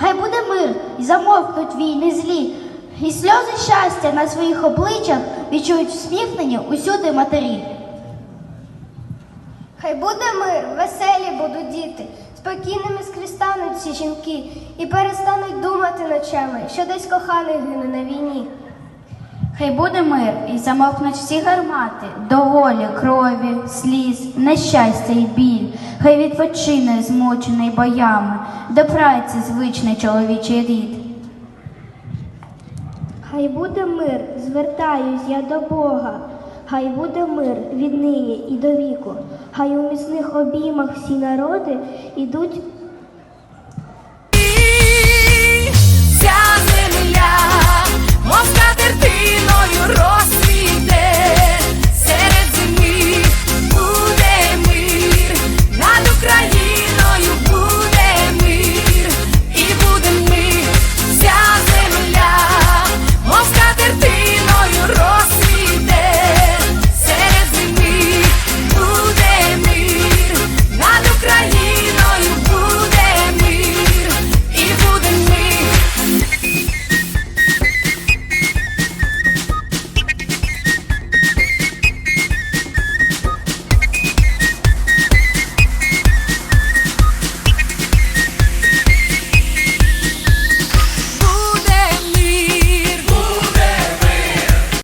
хай буде мир, і замовкнуть війни злі, і сльози щастя на своїх обличчях відчують всміхнені усюди матері. Хай буде мир, веселі будуть діти, спокійними скрістануть всі жінки і перестануть думати ночами, що десь коханий гине на війні. Хай буде мир і замовкнуть всі гармати, доволі, крові, сліз, нещастя й біль. Хай відпочине змучений боями, до праці звичний чоловічий рід. Хай буде мир, звертаюсь я до Бога. Хай буде мир від нині і до віку. Хай у міцних обіймах всі народи ідуть